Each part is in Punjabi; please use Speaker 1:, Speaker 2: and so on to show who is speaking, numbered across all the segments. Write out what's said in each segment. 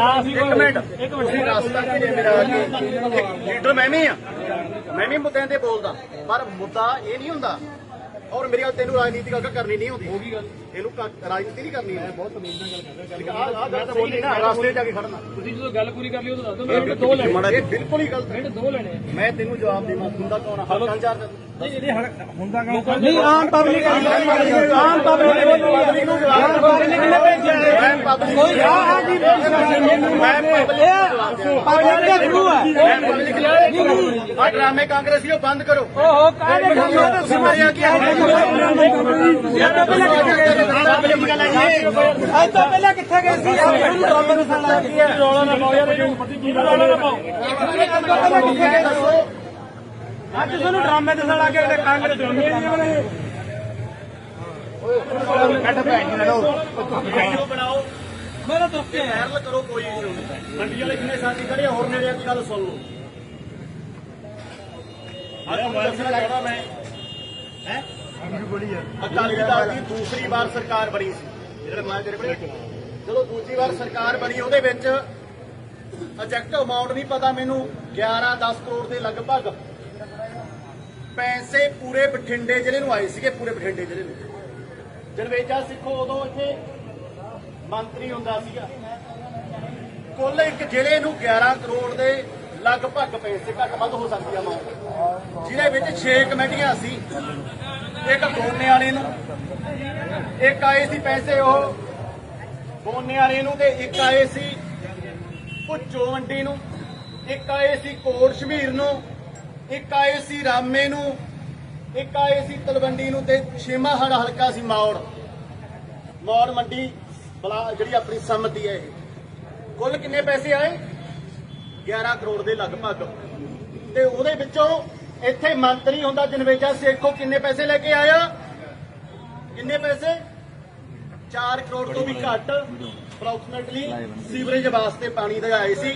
Speaker 1: ਇੱਕ ਮਿੰਟ। ਇੱਕ ਮਿੰਟ। ਰਸਤਾ ਕਿ ਜੇ ਮੇਰਾ ਕਿ। ਲੀਡਰ ਮੈਂ ਵੀ ਆ। ਮੈਂ ਵੀ ਮੁੱਦਿਆਂ ਤੇ ਬੋਲਦਾ। ਪਰ ਮੁੱਦਾ ਇਹ ਨਹੀਂ ਹੁੰਦਾ। ਔਰ ਮੇਰੀ ਗੱਲ ਤੈਨੂੰ ਰਾਜਨੀਤੀ ਗੱਲ ਕਰਨੀ ਨਹੀਂ ਹੁੰਦੀ। ਹੋਗੀ ਗੱਲ। ਇਹਨੂੰ ਰਾਜਨੀਤੀ ਨਹੀਂ ਕਰਨੀ ਹੈ ਬਹੁਤ ਤਮੀਜ਼ ਨਾਲ ਗੱਲ ਕਰਦਾ। ਆ ਆ ਗੱਲ ਤਾਂ ਬੋਲੀ ਨਾ ਰਸਤੇ ਜਾ ਕੇ ਖੜਨਾ।
Speaker 2: ਤੁਸੀਂ ਜਦੋਂ ਗੱਲ ਪੂਰੀ ਕਰ ਲਈ ਉਦੋਂ ਦੱਸ ਦਿਓ ਮੈਂ ਦੋ ਲੈਣੇ
Speaker 1: ਇਹ ਬਿਲਕੁਲ ਹੀ ਗਲਤ ਹੈ।
Speaker 2: ਦੋ ਲੈਣੇ
Speaker 1: ਮੈਂ ਤੈਨੂੰ ਜਵਾਬ ਦੇਵਾਂ ਹੁੰਦਾ ਕੌਣ ਆ? ਹਲਕਾ ਚਾਰ
Speaker 2: ਨਹੀਂ ਆਮ ਪਬਲਿਕ
Speaker 1: ਆਮ ਪਬਲਿਕ ਨੂੰ ਜਵਾਬ ਪਬਲਿਕ ਕੋਈ ਆ ਆ ਜੀ ਮੈਂ ਪਬਲਿਕ
Speaker 2: ਦੇ ਥਰੂ ਹੈ
Speaker 1: ਆ ਡਰਾਮੇ ਕਾਂਗਰਸੀ ਬੰਦ ਕਰੋ
Speaker 2: ਓਹੋ ਕਾਹਦੇ ਕੰਮ ਹੈ
Speaker 1: ਤੁਸੀਂ ਮਾਰਿਆ ਕੀ
Speaker 2: ਅੱਜ ਤੋਂ ਪਹਿਲਾਂ ਕਿੱਥੇ ਗਏ ਸੀ ਤੁਹਾਨੂੰ ਡਰਾਮੇ ਨੂੰ ਸਾਲਾ ਕੀ ਹੈ ਰੌਲਾ ਨਾ ਪਾਓ ਯਾਰ ਇਹਨੂੰ ਪਤੀ ਕੀ ਰੌਲਾ ਨਾ ਪਾਓ ਅੱਜ ਤੁਹਾਨੂੰ ਡਰਾਮੇ ਦੇ ਸਾਲਾ ਕੇ ਤੇ ਕਾਂਗਰਸ ਡਰਾਮੇ ਨਹੀਂ ਵਾਲੇ
Speaker 1: ਵੀਡੀਓ ਬਣਾਓ
Speaker 2: ਮੇਰਾ ਦੁੱਖ ਹੈ
Speaker 1: ਵਾਇਰਲ ਕਰੋ ਕੋਈ ਇਸ਼ੂ ਨਹੀਂ। ਮੰਡੀ ਵਾਲੇ ਕਿੰਨੇ ਸਾਥੀ ਖੜੇ ਹੋਰ ਨੇੜੇ ਆ ਕੇ ਗੱਲ ਸੁਣ ਲਓ। ਅੱਜ ਮੈਂ ਦੱਸਣਾ ਲੱਗਦਾ ਮੈਂ। ਹੈ? ਅਕਾਲੀ ਦਲ ਦੀ ਦੂਸਰੀ ਵਾਰ ਸਰਕਾਰ ਬਣੀ ਸੀ। ਜਿਹੜੇ ਮੈਂ ਤੇਰੇ ਕੋਲ ਜਦੋਂ ਦੂਜੀ ਵਾਰ ਸਰਕਾਰ ਬਣੀ ਉਹਦੇ ਵਿੱਚ ਐਜੈਕਟਿਵ ਅਮਾਉਂਟ ਨਹੀਂ ਪਤਾ ਮੈਨੂੰ 11 10 ਕਰੋੜ ਦੇ ਲਗਭਗ ਪੈਸੇ ਪੂਰੇ ਬਠਿੰਡੇ ਜ਼ਿਲ੍ਹੇ ਨੂੰ ਆਏ ਸੀਗੇ ਪੂਰੇ ਬਠਿੰਡੇ ਜ਼ਿਲ੍ਹੇ ਨੂੰ। ਜਨਵੇਜਾ ਸਿੱਖੋ ਉਦੋਂ ਇੱਥੇ ਮੰਤਰੀ ਹੁੰਦਾ ਸੀਗਾ। ਕੁੱਲ ਇੱਕ ਜ਼ਿਲ੍ਹੇ ਨੂੰ 11 ਕਰੋੜ ਦੇ ਲਗਭਗ ਪੈਸੇ ਘੱਟ ਵੱਧ ਹੋ ਸਕਦੀ ਆ ਅਮਾਉਂਟ ਜਿਹਦੇ ਵਿੱਚ 6 ਕਮੇਟੀਆਂ ਸੀ। ਇੱਕ ਬੋਨੇ ਵਾਲੇ ਨੂੰ, ਇੱਕ ਆਏ ਸੀ ਪੈਸੇ ਉਹ ਬੋਨੇ ਵਾਲੇ ਨੂੰ ਤੇ ਇੱਕ ਆਏ ਸੀ ਭੁੱਚੋ ਮੰਡੀ ਨੂੰ। ਇੱਕ ਆਏ ਸੀ ਕੋਟ ਸ਼ਮੀਰ ਨੂੰ, ਇੱਕ ਆਏ ਸੀ ਰਾਮੇ ਨੂੰ, ਇੱਕ ਆਏ ਸੀ ਤਲਵੰਡੀ ਨੂੰ ਤੇ ਛੇਮਾ ਸਾਡਾ ਹਲਕਾ ਸੀ ਮੌੜ ਮੌੜ ਮੰਡੀ ਬਲਾ ਜਿਹੜੀ ਆਪਣੀ ਸੰਮਤੀ ਹੈ ਇਹ। ਕੁੱਲ ਕਿੰਨੇ ਪੈਸੇ ਆਏ? 11 ਕਰੋੜ ਦੇ ਲਗਭਗ। ਤੇ ਉਹਦੇ ਵਿੱਚੋਂ ਇੱਥੇ ਮੰਤਰੀ ਹੁੰਦਾ ਜਨਵੇਜਾ ਸੇਖੋ ਕਿੰਨੇ ਪੈਸੇ ਲੈ ਕੇ ਆਇਆ? ਕਿੰਨੇ ਪੈਸੇ? 4 ਕਰੋੜ ਤੋਂ ਵੀ ਘੱਟ। ਅਪਰੋਕਸੀਮੇਟਲੀ ਸੀਵਰੇਜ ਵਾਸਤੇ ਪਾਣੀ ਦੇ ਆਏ ਸੀ।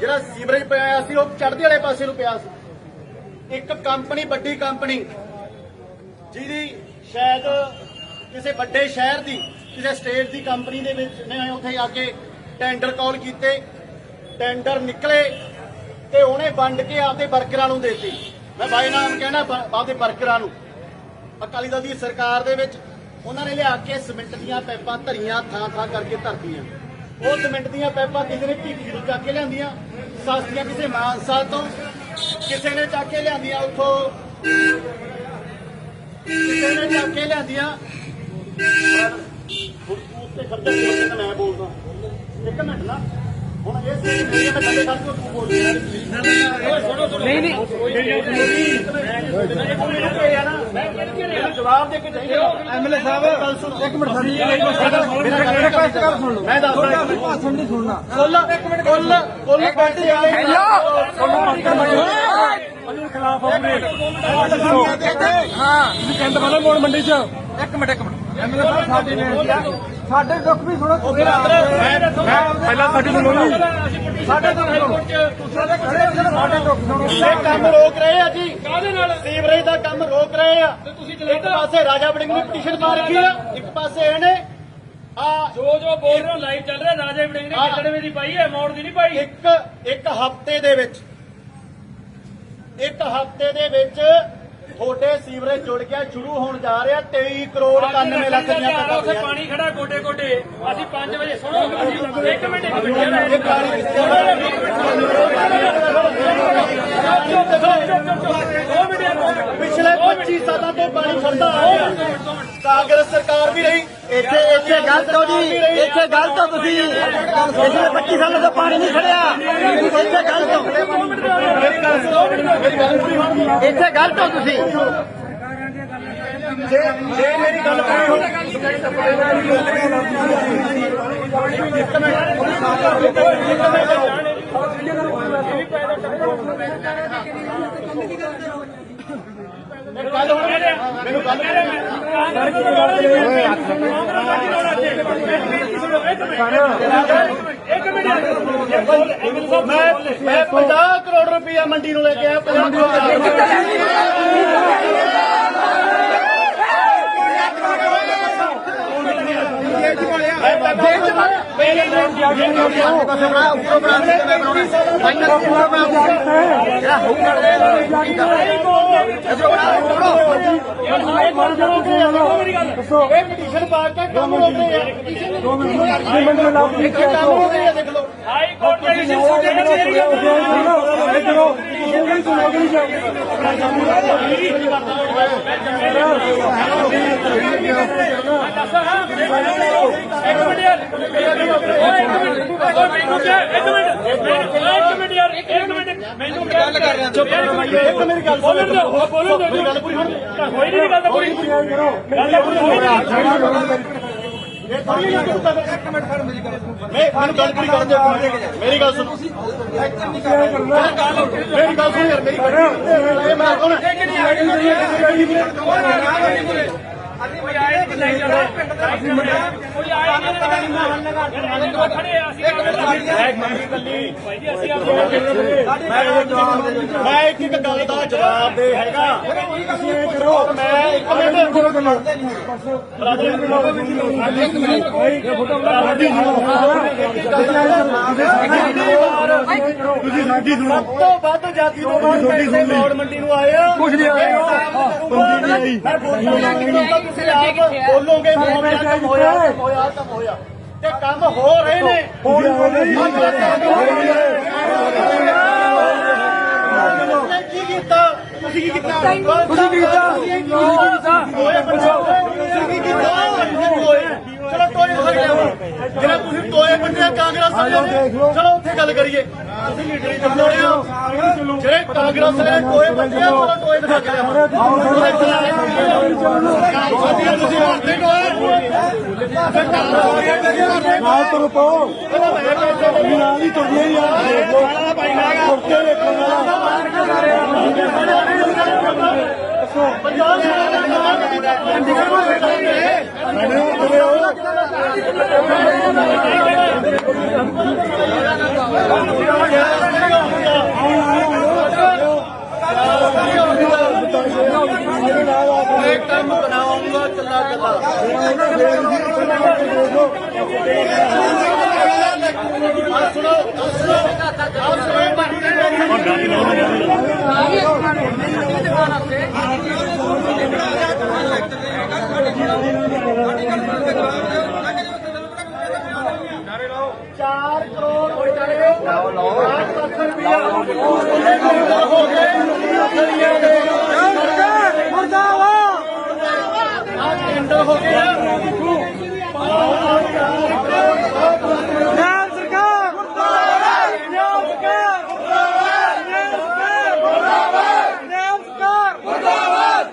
Speaker 1: ਜਿਹੜਾ ਸੀਵਰੇਜ ਪਿਆ ਸੀ ਉਹ ਚੜ੍ਹਦੇ ਵਾਲੇ ਪਾਸੇ ਨੂੰ ਪਿਆ ਸੀ। ਇੱਕ ਕੰਪਨੀ ਵੱਡੀ ਕੰਪਨੀ। ਜਿਹਦੀ ਸ਼ਾਇਦ ਕਿਸੇ ਵੱਡੇ ਸ਼ਹਿਰ ਦੀ ਕਿਸੇ ਸਟੇਟ ਦੀ ਕੰਪਨੀ ਦੇ ਵਿੱਚ ਨੇ ਉੱਥੇ ਆ ਕੇ ਟੈਂਡਰ ਕਾਲ ਕੀਤੇ ਟੈਂਡਰ ਨਿਕਲੇ ਤੇ ਉਹਨੇ ਵੰਡ ਕੇ ਆਪਦੇ ਵਰਕਰਾਂ ਨੂੰ ਦੇਤੀ। ਮੈਂ ਬਾਈ ਨਾਮ ਕਹਿਣਾ ਆਪਦੇ ਵਰਕਰਾਂ ਨੂੰ। ਅਕਾਲੀ ਦਲ ਦੀ ਸਰਕਾਰ ਦੇ ਵਿੱਚ ਉਹਨਾਂ ਨੇ ਲਿਆ ਕੇ ਸਿਮੈਂਟ ਦੀਆਂ ਪਾਈਪਾਂ ਧਰੀਆਂ, ਥਾਂ ਥਾਂ ਕਰਕੇ ਧਰਤੀਆਂ। ਉਹ ਸਿਮੈਂਟ ਦੀਆਂ ਪੈਪਾਂ ਕਿਸੇ ਨੇ ਭੀਖੀ ਤੋਂ ਚੱਕ ਕੇ ਲਿਆਂਦੀਆਂ, ਸਸਤੀਆਂ ਕਿਸੇ ਮਾਨਸਾ ਤੋਂ, ਕਿਸੇ ਨੇ ਚੱਕ ਕੇ ਲਿਆਂਦੀਆਂ ਉੱਥੋਂ। ਕਿਸੇ ਨੇ ਚੱਕ ਕੇ ਲਿਆਂਦੀਆਂ। ਹੁਣ ਤੂੰ ਉੱਤੇ ਖਰਚਾ ਕਿਉਂ ਕਰਨਾ ਮੈਂ ਬੋਲਦਾ। ਇੱਕ ਮਿੰਟ ਨਾ। ਹੁਣ ਇਹ ਸੀ ਮੇਰੇ ਮੈਂ ਥੱਲੇ ਖੜ ਕੇ ਤੂੰ ਬੋਲ ਨਹੀਂ ਨਹੀਂ। ਜਵਾਬ ਦੇ ਕੇ ਜਾਈਏ।
Speaker 2: ਐਮਐਲਏ ਸਾਹਿਬ
Speaker 1: ਗੱਲ ਸੁਣੋ।
Speaker 2: ਇੱਕ ਮਿੰਟ ਸਾਡੀ
Speaker 1: ਮੇਰਾ
Speaker 2: ਰਿਕਵੈਸਟ ਕਰ ਸੁਣ ਲਓ।
Speaker 1: ਮੈਂ ਦੱਸਦਾ।
Speaker 2: ਕੋਈ ਭਾਸ਼ਣ ਨਹੀਂ ਸੁਣਨਾ।
Speaker 1: ਕੁੱਲ ਕੁੱਲ ਕੁੱਲ ਪੈਸੇ ਆਏ
Speaker 2: ਖਿਲਾਫ ਆਪਣੇ ਹਾਂ। ਤੁਸੀਂ ਕਹਿੰਦੇ ਬਣਾ ਮੋੜ ਮੰਡੀ ਚ। ਇੱਕ ਮਿੰਟ ਇੱਕ ਮਿੰਟ। ਸਾਡੇ ਦੁੱਖ ਵੀ ਸੁਣੋ ਤੁਸੀਂ ਪਹਿਲਾਂ ਸਾਡੀ ਸੁਣੋ। ਜੀ ਸਾਡੇ ਦੁੱਖ ਸੁਣੋ। ਸਾਡੇ ਸਾਡੇ ਦੁੱਖ ਸੁਣੋ।
Speaker 1: ਇਹ ਕੰਮ ਰੋਕ ਰਹੇ ਆ ਜੀ।
Speaker 2: ਕਾਹਦੇ ਨਾਲ?
Speaker 1: ਸੀਵਰੇਜ ਦਾ ਕੰਮ ਰੋਕ ਰਹੇ ਆ।
Speaker 2: ਤੁਸੀਂ
Speaker 1: ਇੱਕ ਪਾਸੇ ਰਾਜਾ ਵੜਿੰਗ ਨੇ ਪਟੀਸ਼ਨ ਪਾ ਰੱਖੀ ਆ ਇੱਕ ਪਾਸੇ ਇਹਨੇ ਆ
Speaker 2: ਜੋ ਜੋ ਬੋਲ ਰਹੇ ਹੋ ਲਾਈਵ ਚੱਲ ਰਿਹਾ। ਰਾਜੇ ਵੜਿੰਗ ਨੇ ਕਿੱਲੜਵੇਂ ਦੀ ਪਾਈ ਹੈ ਮੋੜ ਦੀ ਨਹੀਂ ਪਾਈ।
Speaker 1: ਇੱਕ ਇੱਕ ਹਫ਼ਤੇ ਦੇ ਵਿੱਚ ਇੱਕ ਹਫ਼ਤੇ ਦੇ ਵਿੱਚ ਤੁਹਾਡੇ ਸੀਵਰੇਜ ਜੁੜ ਗਿਆ ਸ਼ੁਰੂ ਹੋਣ ਜਾ ਰਿਹਾ 23 ਕਰੋੜ 91 ਲੱਖ ਦੀਆਂ
Speaker 2: ਉੱਥੇ
Speaker 1: ਟੱਪਾਂ
Speaker 2: ਪਾਣੀ ਖੜਾ ਗੋਡੇ ਗੋਡੇ। ਅਸੀਂ 5 ਵਜੇ ਸੁਣੋ ਇੱਕ ਮਿੰਟ ਇੱਕ ਮਿੰਟ
Speaker 1: ਪਿਛਲੇ 25 ਸਾਲਾਂ ਤੋਂ ਪਾਣੀ ਖੜਦਾ ਆ ਰਿਹਾ। ਕਾਂਗਰਸ ਸਰਕਾਰ ਵੀ ਰਹੀ
Speaker 3: ਇੱਥੇ ਇੱਥੇ ਗਲਤ ਹੋ ਜੀ ਇੱਥੇ ਗਲਤ ਹੋ ਤੁਸੀਂ। ਇੱਥੇ 25 ਸਾਲਾਂ ਤੋਂ ਪਾਣੀ ਨਹੀਂ ਖੜਿਆ। ਇੱਥੇ ਗਲਤ ਹੋ
Speaker 1: ਮੇਰੀ ਗੱਲ ਸੁਣੋ ਮੇਰੀ ਗੱਲ ਪੂਰੀ ਹੋਣੀ
Speaker 3: ਇੱਥੇ ਗਲਤ ਹੋ ਤੁਸੀਂ।
Speaker 1: ਜੇ ਜੇ ਮੇਰੀ ਗੱਲ ਪੂਰੀ ਹੋ ਮੈਨੂੰ ਗੱਲ
Speaker 2: ਇੱਕ ਮਿੰਟ।
Speaker 1: ਮੈਂ ਮੈਂ 50 ਕਰੋੜ ਰੁਪਇਆ ਮੰਡੀ ਨੂੰ ਲੈ ਕੇ ਆਇਆ 50 ਕਰੋੜ ਇਹ ਪਟੀਸ਼ਨ ਪਾ ਕੇ ਕੰਮ ਹੋ ਗਏ ਆ ਪਟੀਸ਼ਨ
Speaker 2: 2 ਮਿੰਟ
Speaker 1: ਕੰਮ ਹੋ ਗਏ ਆ
Speaker 4: ਹਾਈ ਕੋਰਟ ਦੇ ਓਏ ਮੈਨੂੰ ਗੱਲ ਕਰ ਰਿਹਾ ਚੁੱਪ
Speaker 1: ਇੱਕ ਮੇਰੀ ਗੱਲ ਸੁਣ
Speaker 4: ਬੋਲਣ ਦਿਓ ਬੋਲਣ ਦਿਓ
Speaker 1: ਹੋਣੀ
Speaker 4: ਕੋਈ ਨਹੀਂ ਗੱਲ ਤਾਂ ਪੂਰੀ ਗੱਲ ਤਾਂ ਪੂਰੀ ਹੋਈ
Speaker 1: ਇੱਕ ਮਿੰਟ ਖੜ ਮੇਰੀ ਗੱਲ ਮੈਂ ਮੈਨੂੰ ਗੱਲ ਪੂਰੀ ਕਰਨ ਦੇ ਮੇਰੀ ਗੱਲ ਸੁਣ। ਮੇਰੀ ਗੱਲ ਸੁਣ। ਯਾਰ ਮੇਰੀ ਗੱਲ ਇਹ ਮੈਂ ਕੌਣ
Speaker 4: ਕੋਈ ਆਏ ਕਿ ਨਹੀਂ ਜਰਾ ਕੋਈ ਆਏ ਨਹੀਂ ਖੜੇ ਆ ਅਸੀਂ ਭਾਈ ਜੀ ਅਸੀਂ
Speaker 1: ਮੈਂ ਇੱਕ ਇੱਕ ਗੱਲ ਦਾ ਜਵਾਬ ਦੇ ਹੈਗਾ ਮੈਂ ਇੱਕ ਮਿੰਟ
Speaker 2: ਤੁਸੀਂ ਸਾਡੀ ਸੁਣੋ।
Speaker 1: ਸਭ ਤੋਂ ਵੱਧ ਜਾਤੀ ਤੋਂ ਬਾਅਦ ਪੈਸੇ ਮੌੜ ਮੰਡੀ ਨੂੰ ਆਏ ਆ।
Speaker 2: ਕੁਝ ਨਹੀਂ ਆਇਆ। ਪੰਜੀ ਨਹੀਂ ਆਈ
Speaker 1: ਮੈਂ ਬੋਲੂਗਾ ਕਿ ਤੁਸੀਂ ਆਪ ਬੋਲੋਗੇ ਹੋਇਆ ਕੰਮ ਹੋਇਆ ਕੰਮ ਹੋਇਆ ਕੰਮ ਹੋਇਆ। ਤੇ ਕੰਮ ਹੋ ਰਹੇ ਨੇ।
Speaker 2: ਹੁਣ
Speaker 1: ਤੁਸੀਂ ਕੀ ਕੀਤਾ? ਤੁਸੀਂ ਕੀ ਕੀਤਾ?
Speaker 2: ਤੁਸੀਂ ਕੀ ਕੀਤਾ?
Speaker 1: ਹੋਏ ਪੰਜਾਬ ਤੁਸੀਂ ਕੀ ਕੀਤਾ? ਚਲੋ ਟੋਏ ਫੜ ਲਿਆ ਜਿਹੜਾ ਤੁਸੀਂ ਟੋਏ ਬੰਦੇ ਕਾਂਗਰਸ ਨੇ। ਚਲੋ ਉੱਥੇ ਗੱਲ ਕਰੀਏ ਤੁਸੀਂ ਲੀਡਰੀ ਦਿਖਾਉਣੇ ਹੋ ਜਿਹੜੇ ਕਾਂਗਰਸ ਵਾਲੇ ਟੋਏ ਬੰਦੇ ਆ ਚਲੋ ਟੋਏ ਦਿਖਾ ਕੇ ਲਿਆਓ ਸਾਡੀਆਂ ਤੁਸੀਂ ਹੱਥਦੇ ਟੋਏ
Speaker 2: ਨਾਲ ਤੁਰ ਪਾਓ ਨਾਲ ਹੀ ਤੁਰਨੇ ਯਾਰ ਦੇਖ ਲਓ ਤੁਰ ਕੇ ਵੇਖੋ
Speaker 1: ਪੰਜਾਬ
Speaker 2: ਮੈਡਮ ਤੁਰੇ ਹੋ
Speaker 1: ਇਹ ਕੰਮ ਬਣਾਉਂਗਾ ਚੱਲਾ ਚੱਲਾ ਆ ਸੁਣੋ ਆ ਸੁਣੋ। ਆ ਸੁਣੋ ਚਾਰ ਕਰੋੜ ਰੁਪਏ ਲਾਓ ਲਾਓ ਲੱਖ ਰੁਪਏ ਹੋ ਗਏ ਆ ਟੈਂਡਰ ਹੋ ਗਿਆ
Speaker 2: ਨਾਮ ਸਰਕਾਰ ਮੁਰਦਾਬਾਦ ਨਾਮ ਸਰਕਾਰ ਮੁਰਦਾਬਾਦ ਨਾਮ ਸਰਕਾਰ ਮੁਰਦਾਬਾਦ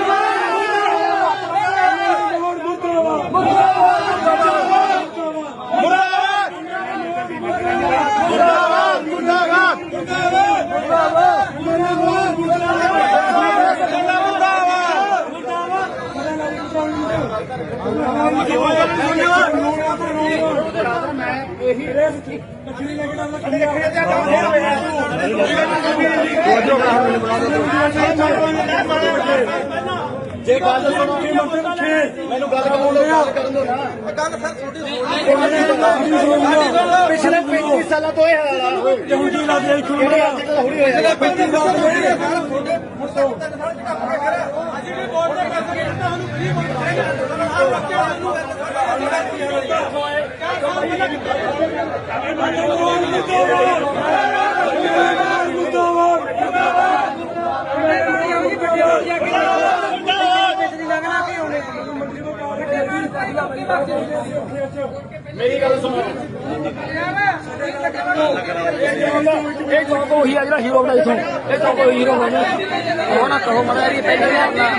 Speaker 1: ਗੱਲ ਸੁਣੋ ਮੈਨੂੰ ਗੱਲ ਕਰਨ ਦਿਓ ਗੱਲ ਕਰਨ ਦਿਓ। ਨਾ ਪਿਛਲੇ 35 ਸਾਲਾਂ ਤੋਂ ਇਹ ਹਾਲ ਆ।
Speaker 2: ਜਹੂਦੀ ਲਾ ਦੇ ਇੱਥੋਂ
Speaker 1: ਕਿਹੜੇ ਅੱਜ ਕੱਲ੍ਹ ਹੁਣੀ ਹੋਏ ਮੇਰੀ ਗੱਲ ਸੁਣੋ।
Speaker 3: ਇਹ ਚੌਕ ਉਹੀ ਆ ਜਿਹੜਾ ਹੀਰੋ ਦਾ ਇਥੋਂ ਇਹ ਚੌਕ ਉਹੀ ਹੀਰੋ ਬਣਿਆ ਉਹ ਨਾ ਕਹੋ ਮੜਾ ਇਹ ਪਹਿਲੇ ਆਪਣਾ।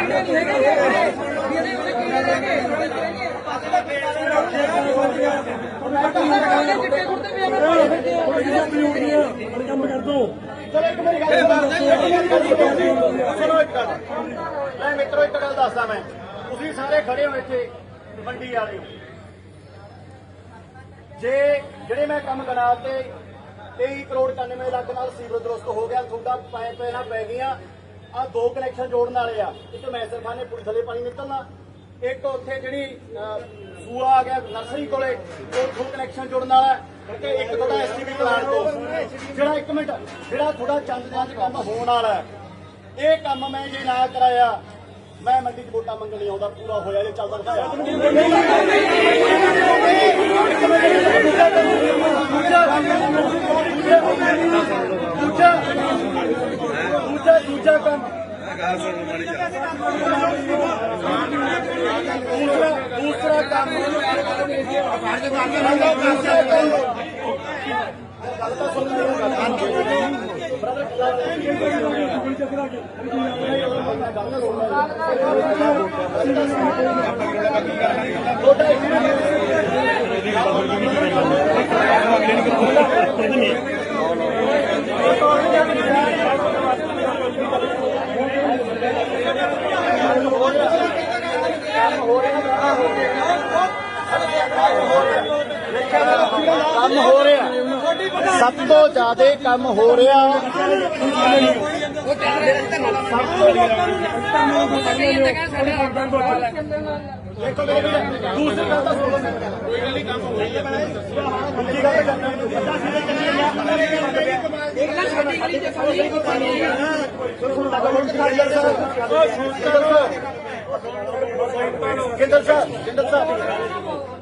Speaker 2: ਕੰਮ ਕਰ ਦੋ
Speaker 1: ਚਲੋ ਇੱਕ ਮੇਰੀ ਗੱਲ ਸੁਣੋ ਇੱਕ ਗੱਲ। ਮੈਂ ਮਿੱਤਰੋ, ਇੱਕ ਗੱਲ ਦੱਸਦਾ ਮੈਂ। ਤੁਸੀਂ ਸਾਰੇ ਖੜੇ ਹੋ ਇੱਥੇ। ਮੰਡੀ ਵਾਲੇ। ਹੋ ਜੇ ਜਿਹੜੇ ਮੈਂ ਕੰਮ ਗਣਾ ਤੇ 23 ਕਰੋੜ 91 ਲੱਖ ਨਾਲ ਸੀਵਰ ਦਰਸਤ ਹੋ ਗਿਆ ਤੁਹਾਡਾ ਪਾਇਪ ਪੈਣਾ ਪੈ ਗਈਆਂ। ਆ ਦੋ ਕਨੈਕਸ਼ਨ ਜੋੜਨ ਵਾਲੇ ਆ। ਇੱਕ ਮੈਸਰਖਾਨੇ ਪੁਲ ਥਲੇ ਪਾਣੀ ਨਿਕਲਣਾ। ਇੱਕ ਉੱਥੇ ਜਿਹੜੀ ਅਹ, ਸੂਆ ਆ ਗਿਆ ਨਰਸਰੀ ਕੋਲੇ ਉਹ ਕਨੈਕਸ਼ਨ ਜੋੜਨ ਵਾਲਾ ਹੈ। ਇੱਕ ਤੁਹਾਡਾ ਐਸਟੀਵੀ ਪਲਾਂਟ ਤੋਂ। ਜਿਹੜਾ ਇੱਕ ਮਿੰਟ ਜਿਹੜਾ ਤੁਹਾਡਾ ਚੰਦ ਦਾ ਕੰਮ ਹੋਣ ਵਾਲਾ ਇਹ ਕੰਮ ਮੈਂ ਜੇ ਨਾ ਕਰਾਇਆ ਮੈਂ ਮੰਡੀ 'ਚ ਵੋਟਾਂ ਮੰਗਣ ਨਹੀਂ ਆਉਂਦਾ ਪੂਰਾ ਹੋਇਆ ਜੇ ਚੱਲਦਾ ਦਿਖਾਇਆ ਦੂਜਾ ਦੂਜਾ ਕੰਮ ਦੂਸਰਾ ਦੂਸਰਾ ਕੰਮ ਦੂਸਰਾ ਕੰਮ ਗੱਲ ਕੰਮ ਹੋ ਰਿਹਾ। ਸਭ ਤੋਂ ਜ਼ਿਆਦਾ ਕੰਮ ਹੋ ਰਿਹਾ। ਸਭ ਤੋਂ ਦੇਖੋ ਮੇਰੇ ਵੀਰ, ਦੂਸਰੀ ਗੱਲ ਤਾਂ ਸੁਣੋ ਕੋਈ ਗੱਲ ਨਹੀਂ ਕੰਮ ਹੋ ਰਹੀ ਹੈ ਦੂਜੀ ਗੱਲ ਤਾਂ ਕਰਨਾ ਨਹੀਂ ਅੱਧਾ ਸੀਜ਼ਨ ਚੱਲੀ ਗਿਆ ਕਿੰਦਰ ਸਾਹਿਬ ਕਿੰਦਰ ਸਾਹਿਬ।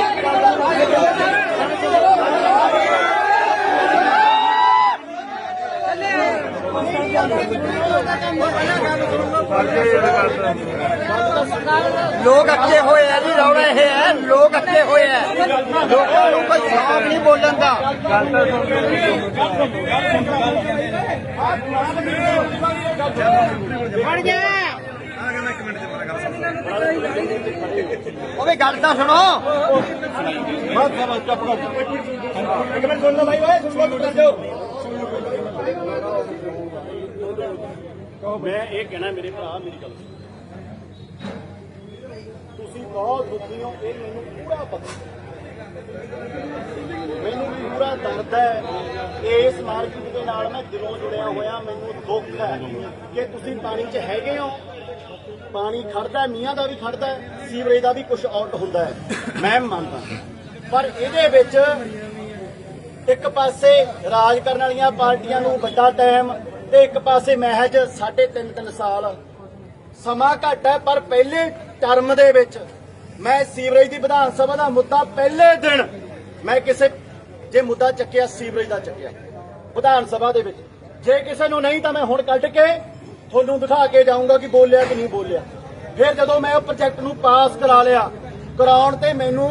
Speaker 3: ਲੋਕ ਅੱਕੇ ਹੋਏ ਆ ਜੀ ਰੌਲਾ ਇਹ ਹੈ ਲੋਕ ਅੱਕੇ ਹੋਏ ਆ। ਲੋਕਾਂ ਨੂੰ ਕੋਈ ਸ਼ੌਕ ਨਹੀਂ ਬੋਲਣ ਦਾ। ਉਹ ਵੀ ਗੱਲ ਤਾਂ ਸੁਣੋ।
Speaker 1: ਬਸ ਬਸ ਚੁੱਪ ਕਰ। ਇੱਕ ਮਿੰਟ ਸੁਣ ਲਓ ਭਾਈ ਓਏ ਸੁਣ ਲਓ ਕਰ ਜਾਓ ਮੈਂ ਇਹ ਕਹਿਣਾ ਮੇਰੇ ਭਰਾ ਮੇਰੀ ਗੱਲ। ਤੁਸੀਂ ਬਹੁਤ ਦੁਖੀ ਹੋ ਇਹ ਮੈਨੂੰ ਪੂਰਾ ਪਤਾ। ਮੈਨੂੰ ਵੀ ਪੂਰਾ ਦਰਦ ਹੈ। ਇਸ ਮਾਰਕੀਟ ਦੇ ਨਾਲ ਮੈਂ ਦਿਲੋਂ ਜੁੜਿਆ ਹੋਇਆ, ਮੈਨੂੰ ਦੁੱਖ ਹੈ। ਕਿ ਤੁਸੀਂ ਪਾਣੀ 'ਚ ਹੈਗੇ ਹੋ, ਪਾਣੀ ਖੜਦਾ ਮੀਆਂ ਦਾ ਵੀ ਖੜਦਾ, ਸੀਵਰੇਜ ਦਾ ਵੀ ਕੁਝ ਆਊਟ ਹੁੰਦਾ ਹੈ। ਮੈਂ ਮੰਨਦਾ। ਪਰ ਇਹਦੇ ਵਿੱਚ ਇੱਕ ਪਾਸੇ ਰਾਜ ਕਰਨ ਵਾਲੀਆਂ ਪਾਰਟੀਆਂ ਨੂੰ ਵੱਡਾ ਟਾਈਮ ਤੇ ਇੱਕ ਪਾਸੇ ਮਹਿਜ ਸਾਢੇ ਤਿੰਨ ਤਿੰਨ ਸਾਲ। ਸਮਾਂ ਘੱਟ ਹੈ, ਪਰ ਪਹਿਲੇ ਟਰਮ ਦੇ ਵਿੱਚ ਮੈਂ ਸੀਵਰੇਜ ਦੀ ਵਿਧਾਨ ਸਭਾ ਦਾ ਮੁੱਦਾ ਪਹਿਲੇ ਦਿਨ ਮੈਂ ਕਿਸੇ, ਜੇ ਮੁੱਦਾ ਚੱਕਿਆ, ਸੀਵਰੇਜ ਦਾ ਚੱਕਿਆ। ਵਿਧਾਨ ਸਭਾ ਦੇ ਵਿੱਚ। ਜੇ ਕਿਸੇ ਨੂੰ ਨਹੀਂ ਤਾਂ ਮੈਂ ਹੁਣ ਕੱਢ ਕੇ ਤੁਹਾਨੂੰ ਦਿਖਾ ਕੇ ਜਾਊਂਗਾ ਕਿ ਬੋਲਿਆ ਕਿ ਨਹੀਂ ਬੋਲਿਆ। ਫਿਰ ਜਦੋਂ ਮੈਂ ਉਹ ਪ੍ਰੋਜੈਕਟ ਨੂੰ ਪਾਸ ਕਰਾ ਲਿਆ, ਕਰਾਉਣ ਤੇ ਮੈਨੂੰ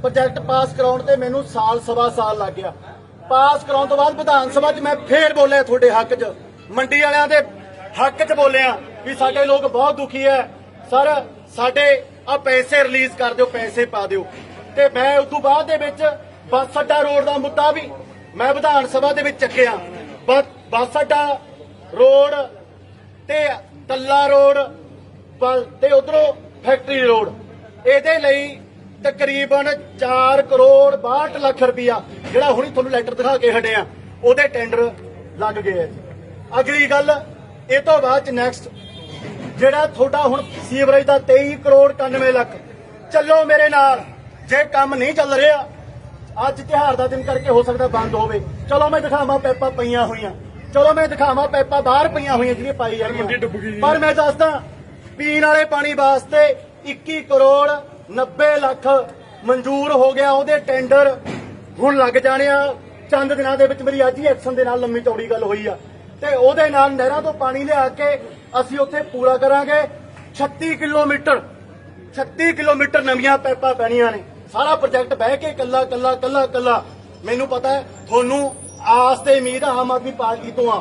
Speaker 1: ਪ੍ਰੋਜੈਕਟ ਪਾਸ ਕਰਾਉਣ ਤੇ ਮੈਨੂੰ ਸਾਲ, ਸਵਾ ਸਾਲ ਲੱਗ ਗਿਆ। ਪਾਸ ਕਰਾਉਣ ਤੋਂ ਬਾਅਦ ਵਿਧਾਨ ਸਭਾ 'ਚ ਮੈਂ ਫੇਰ ਬੋਲਿਆ ਤੁਹਾਡੇ ਹੱਕ 'ਚ। ਮੰਡੀ ਵਾਲਿਆਂ ਦੇ ਹੱਕ 'ਚ ਬੋਲਿਆ ਵੀ ਸਾਡੇ ਲੋਕ ਬਹੁਤ ਦੁਖੀ ਹੈ। ਸਰ ਸਾਡੇ ਆ ਪੈਸੇ ਰਿਲੀਜ਼ ਕਰ ਦਿਓ, ਪੈਸੇ ਪਾ ਦਿਓ। ਤੇ ਮੈਂ ਉਸ ਤੋਂ ਬਾਅਦ ਦੇ ਵਿੱਚ ਬੱਸ ਅੱਡਾ ਰੋਡ ਦਾ ਮੁੱਦਾ ਵੀ ਮੈਂ ਵਿਧਾਨ ਸਭਾ ਦੇ ਵਿੱਚ ਚੱਕਿਆ। ਬੱਸ ਅੱਡਾ ਰੋਡ ਤੇ ਟੱਲਾ ਰੋਡ ਤੇ ਉਧਰੋਂ ਫੈਕਟਰੀ ਰੋਡ। ਇਹਦੇ ਲਈ ਤਕਰੀਬਨ 4 ਕਰੋੜ 62 ਲੱਖ ਰੁਪਇਆ ਜਿਹੜਾ ਹੁਣੀ ਤੁਹਾਨੂੰ ਲੈਟਰ ਦਿਖਾ ਕੇ ਹਟਿਆ, ਉਹਦੇ ਟੈਂਡਰ ਲੱਗ ਗਏ ਆ ਜੀ। ਅਗਲੀ ਗੱਲ, ਇਹ ਤੋਂ ਬਾਅਦ ਚ ਨੈਕਸਟ ਜਿਹੜਾ ਤੁਹਾਡਾ ਹੁਣ ਸੀਵਰੇਜ ਦਾ 23 ਕਰੋੜ 91 ਲੱਖ। ਚੱਲੋ ਮੇਰੇ ਨਾਲ ਜੇ ਕੰਮ ਨਹੀਂ ਚੱਲ ਰਿਹਾ ਅੱਜ ਤਿਉਹਾਰ ਦਾ ਦਿਨ ਕਰਕੇ ਹੋ ਸਕਦਾ ਬੰਦ ਹੋਵੇ। ਚਲੋ ਮੈਂ ਦਿਖਾਵਾਂ ਪੈਪਾਂ ਪਈਆਂ ਹੋਈਆਂ। ਚਲੋ ਮੈਂ ਦਿਖਾਵਾਂ ਪੈਪਾਂ ਬਾਹਰ ਪਈਆਂ ਹੋਈਆਂ ਜਿਹੜੀਆਂ ਪਾਈ ਜਾਂਦੀਆਂ ਪਰ ਮੈਂ ਦੱਸਦਾ ਪੀਣ ਵਾਲੇ ਪਾਣੀ ਵਾਸਤੇ 21 ਕਰੋੜ 90 ਲੱਖ ਮਨਜ਼ੂਰ ਹੋ ਗਿਆ ਉਹਦੇ ਟੈਂਡਰ। ਹੁਣ ਲੱਗ ਜਾਣੇ ਆ ਚੰਦ ਦਿਨਾਂ ਦੇ ਵਿੱਚ ਮੇਰੀ ਅੱਜ ਹੀ ਐਕਸ਼ਨ ਦੇ ਨਾਲ ਲੰਮੀ ਚੌੜੀ ਗੱਲ ਹੋਈ ਆ। ਤੇ ਉਹਦੇ ਨਾਲ ਨਹਿਰਾਂ ਤੋਂ ਪਾਣੀ ਲਿਆ ਕੇ ਅਸੀਂ ਉੱਥੇ ਪੂਰਾ ਕਰਾਂਗੇ। 36 ਕਿਲੋਮੀਟਰ 36 ਕਿਲੋਮੀਟਰ ਨਵੀਆਂ ਪੈਪਾਂ ਪੈਣੀਆਂ ਨੇ। ਸਾਰਾ ਪ੍ਰੋਜੈਕਟ ਬਹਿ ਕੇ ਕੱਲਾ ਕੱਲਾ ਕੱਲਾ ਕੱਲਾ ਮੈਨੂੰ ਪਤਾ ਹੈ, ਤੁਹਾਨੂੰ ਆਸ ਤੇ ਉਮੀਦ ਆਮ ਆਦਮੀ ਪਾਰਟੀ ਤੋਂ ਆ।